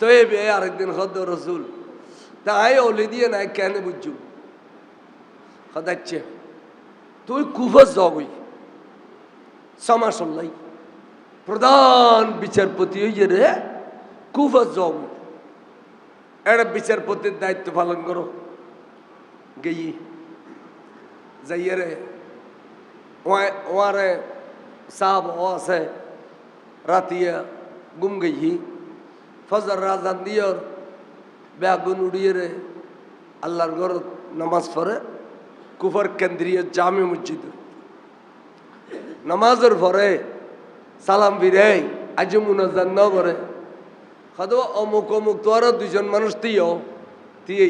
তো এ বে আরেকদিন হদ রসুল তাই ওলি দিয়ে নাই কেন বুঝছু হদাচ্ছে তুই কুফস জগই সমাসল্লাই প্রধান বিচারপতি ওই যে রে কুফস জগই একটা বিচারপতির দায়িত্ব পালন করো গেই যাইয়ে রে ওয়ারে ও আছে রাতিয়া গুম গেই ফজর রাজান দিয়র বেগুন উড়িয়ে রে আল্লাহর ঘর নামাজ পড়ে, কুফর কেন্দ্রীয় জামে মসজিদ। নামাজের পরে সালাম ফিরে আজ মুনাজান ন করে। হয়তো অমুক অমুক তো আরও দুজন মানুষ তিয়ে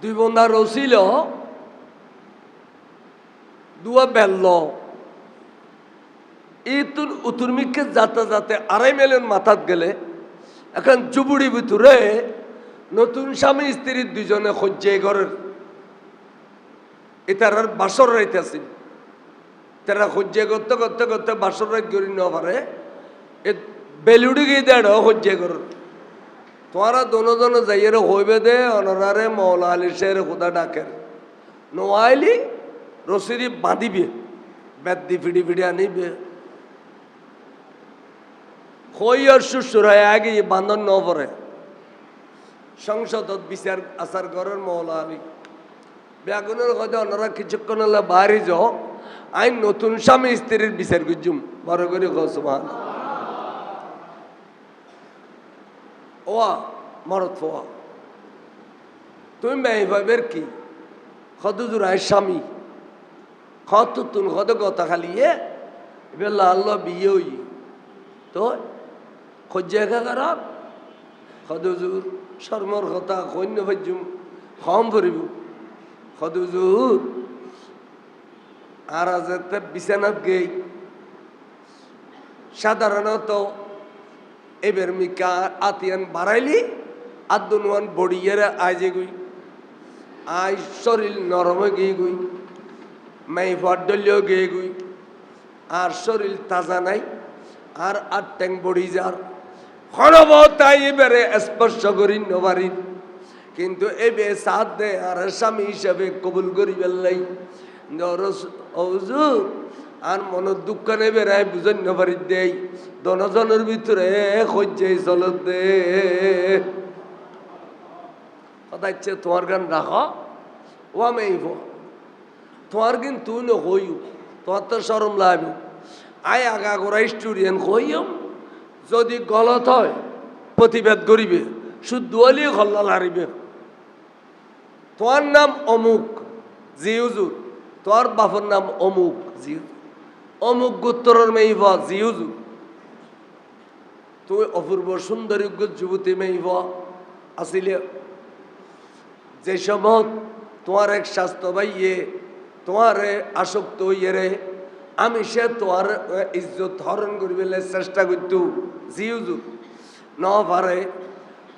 দুই বন্ধা রসিল, দুয়া বেল্ল। ইতুন উতুরমিকে যাতে যাতে আড়াই মেলেন মাথাত গেলে, এখন জুবুড়ি ভিতরে নতুন স্বামী স্ত্রীর দুজনে সহ্যে ঘরের। এটার বাসর রাইতেছে তারা সহ্যে করতে করতে করতে বাসর রাইত করি ন পারে। বেলুড়ি গিয়ে দেড় সহ্যে ঘরের। তোমারা দোনো যাইয়ের হইবে দে, অনরারে মৌলা আলী শের খুদা ডাকের। নোয়াইলি রসিদি বাঁধিবে বেদি ফিডি ফিডি আনিবে। হই আর শ্বশুর হয় আগে বান্ধন ন পরে সংসদত বিচার আচার করেন মৌলা আলী বেগুনের কথা ওনারা কিছুক্ষণ হলে বাড়ি যাও আইন নতুন স্বামী স্ত্রীর বিচার করছুম। বড় করে কসমান ওয়া, মরত ফোয়া তুমি মেয়ে ভাবের কি? কত জোড়ায় স্বামী। কত তুন কত কথা খালিয়ে, এবার লাল বিয়ে হই তো খোঁজে একা খারাপ? সদুজুর শর্মর কথা সৈন্য ভাজ্যুম কম ফুরিব সদুজুর আর আজ বিছানাত গেই। সাধারণত এবার মিকা আতিয়ান বাড়াইলি আদুনওয়ান বড়িয়ে আইজে গুই। আই শরীর নরমে গিয়ে গুই মাই ফডলিও গিয়ে গুই আর শরীর তাজা নাই, আর আর ট্যাং বড়ি যার। হরব তাই এবারে স্পর্শ করি নবারি। কিন্তু এবে সাথ দে আর স্বামী হিসাবে কবুল করি বেল্লাই হুজুর, আর মন দুঃখ নেবে রায় বুঝন নবারি দেই। দনজনের ভিতরে সহ্যে চলত দে। সদাইছে তোমার গান রাখ। ও আমি তোমার কিন্তু তুই ন হইও তোমার তো সরম লাগবে। আয় আগা গোড়া স্টুডেন্ট হইম যদি গলত হয়, প্রতিবাদ করিবে। শুদ্ধ হলেই হল্লা হারিবে তোমার নাম অমুক জিউজুর তোর বাপর নাম অমুক জিউ অমুক গোত্তরের মেইব জিউজুর তুই অপূর্ব সুন্দরী যুবতী মেইব আসিলে যে সময় তোমার এক স্বাস্থ্য ভাইয়ে তোমার আসক্ত হইয়ে রে আমি সে তোমার ইজ্জত হরণ করিবে চেষ্টা করতু জিউজু ন পারে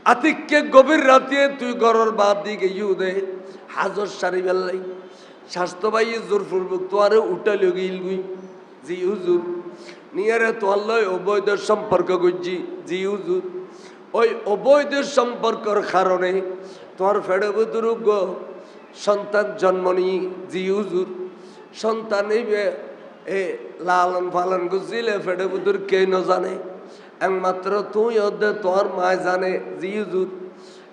আতিককে গভীর রাতে তুই গরর বাদ দিকে ইউ দে হাজর সারি বেলাই স্বাস্থ্য ভাই জোর ফুরবুক তোমারে উঠালিও গিল গুই জি হুজুর। নিয়ারে লয় অবৈধ সম্পর্ক করছি জি হুজুর। ওই অবৈধ সম্পর্কর কারণে তোমার ফেড়ে বুদুরুগ সন্তান জন্ম নিয়ে। জি হুজুর। সন্তান এ লালন পালন গুজিলে ফেড়ে বুদুর কে ন জানে? একমাত্র তুই ওদের তোর মা জানে জি হুজুর।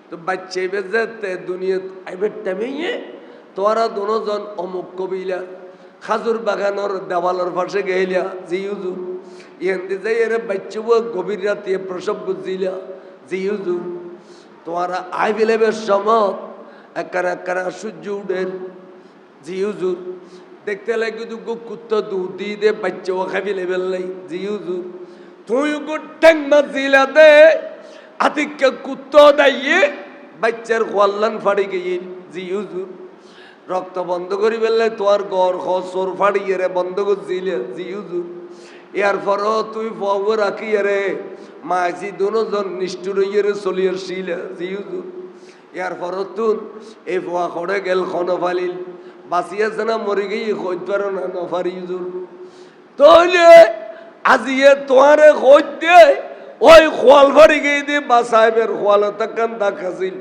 তো বাচ্চা বেজে দুনিয়া আইবে টেমিয়ে তোরা দুজন অমুক কবিলা। খাজুর বাগানোর দেওয়ালের পাশে গেইলা জি হুজুর। ইহান্তি যাই এর বাচ্চা গভীর রাতে প্রসব বুঝিলা জি হুজুর। তোমারা আই বিলেবের সমত একখানা একখানা সূর্য উঠেন জি হুজুর। দেখতে লাগে দুগো কুত্ত দুধ দিয়ে দে, বাচ্চা ও খাবি লেবেল নাই, জি হুজুর। তুই গো মাছিলা দে আতিককে কুত্ত দাইয়ে বাচ্চার খোয়াল্লান ফাড়ি গিয়ে জি জু রক্ত বন্ধ করি বেললে তোমার গড় খসর ফাড়িয়ে রে, বন্ধ করছিলে, জি জু ইয়ার পরও তুই পাবো রাখি রে, মাঝি দুজন নিষ্ঠুর হইয়ে রে চলিয়ে ছিলে জি জু ইয়ার পরও তুন, এই পোয়া খড়ে গেল খন ফালিল বাঁচিয়েছে না মরে গিয়ে হইতে পারো না নফারি হুজুর তাহলে আজিয়ে তোমারে হইতে ওই খোয়াল ভরি গিয়ে দিয়ে বা সাহেবের খোয়ালত কান দেখাছিল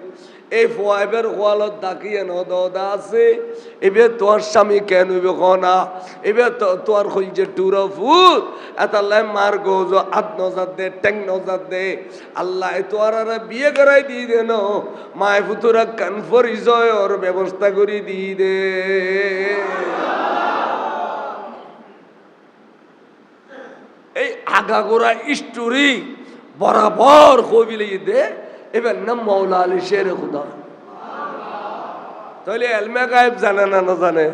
এই ফোয়াইবের খোয়ালত দাকিয়ে নদা আছে। এবার তোর স্বামী কেন কনা এবার তোর হইছে টুর ফুট এত লাই মার গোজ আত নজার দে ট্যাং নজার দে। আল্লাহ তোর আর বিয়ে করাই দিয়ে দেন মায় ফুতুরা কান পরিচয়র ব্যবস্থা করে দিয়ে দে। এই আগাগোড়া স্টোরি বরাবর কবিলে দে। এবার নাম মৌলা আলী শের খুদা তাহলে এলমে গায়েব জানে না না জানে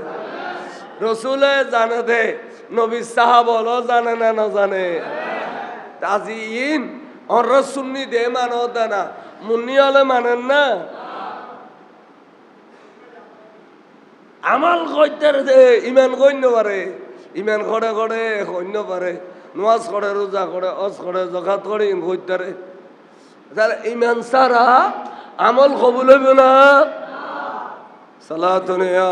রসুলে জানে দে নবী সাহাবলও জানে না না জানে তাজিন অর সুন্নি দে মানো না মুন্নি হলে মানেন না আমাল কইতার ইমান কইন্য পারে ইমান করে করে কইন্য পারে নোয়াজ করে রোজা করে অজ করে জকাত করে ইন কইতারে তাহলে ইমান সারা আমল কবুল হইব না। সালাতুনিয়া